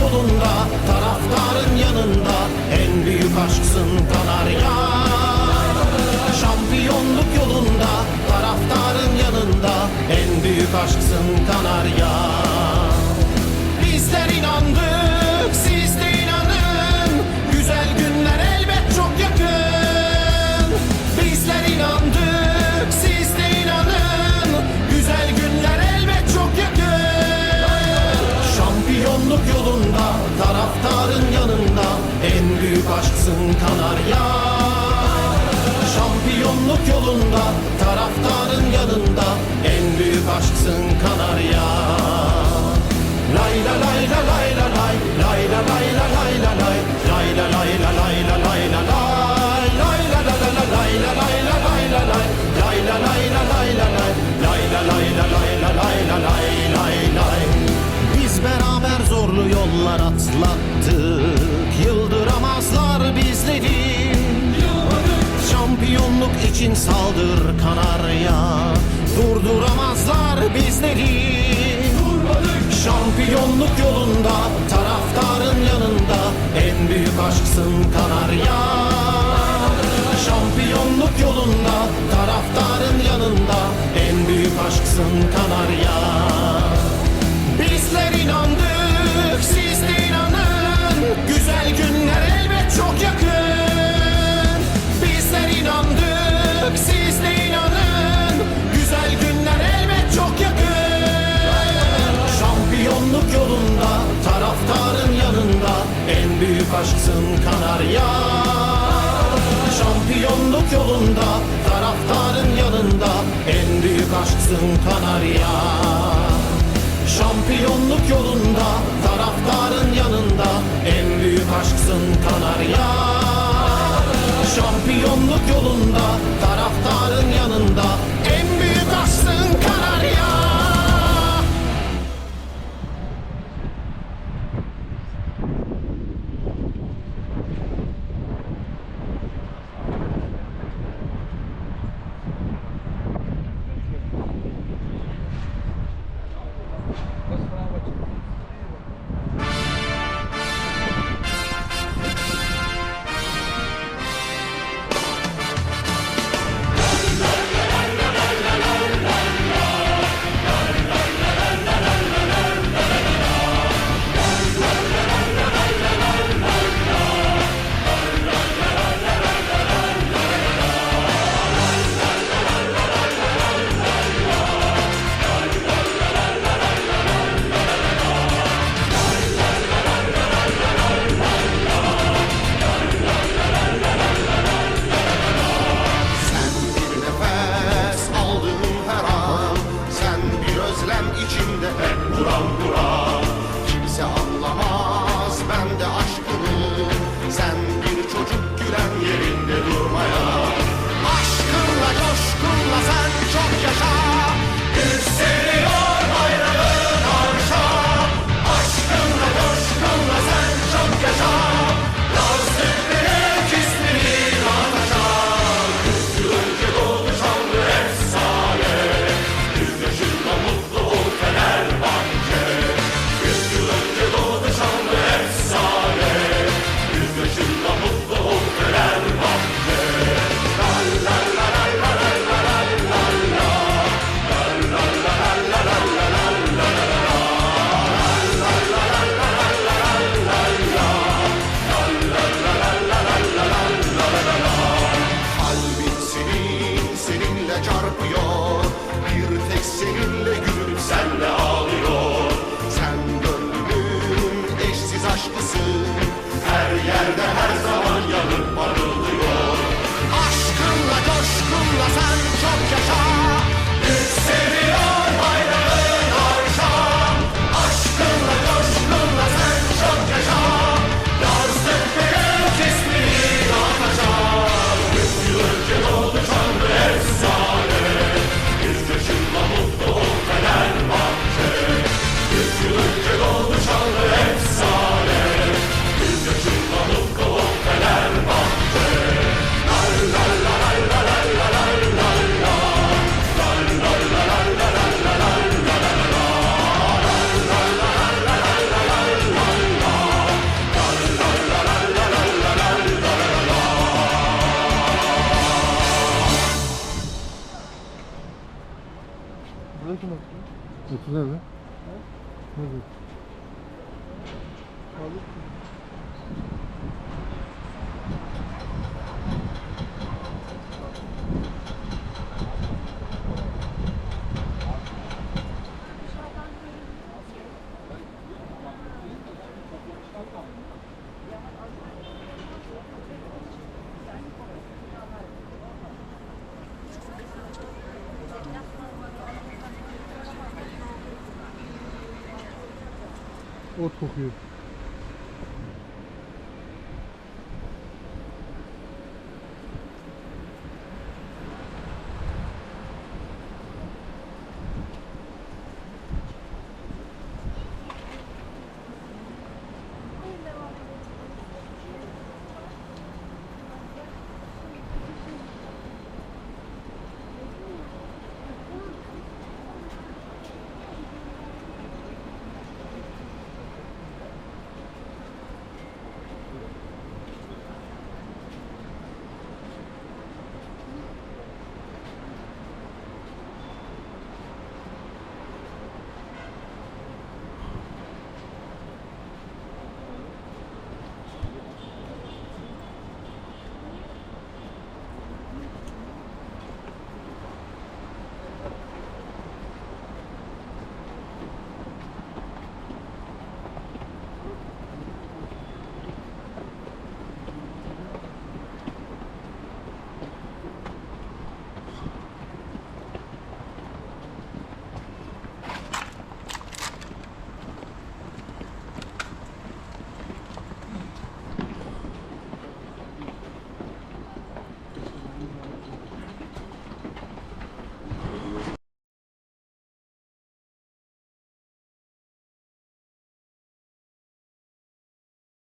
yolunda Taraftarın yanında En büyük aşksın Kanarya. kanar ya. Şampiyonluk yolunda taraftarın yanında en büyük aşksın. için saldır kanarya. Durduramazlar bizleri. Durmadık. Şampiyonluk yolunda taraftarın yanında En büyük aşksın kanarya. Şampiyonluk yolunda taraftarın yanında En büyük aşksın kanarya. yağar Şampiyonluk yolunda taraftarın yanında En büyük aşksın Kanarya. Şampiyonluk yolunda taraftarın yanında En büyük aşksın Kanarya. Şampiyonluk yolunda taraftarın yanında Otu nerede? Nerede? Ot kokuyor.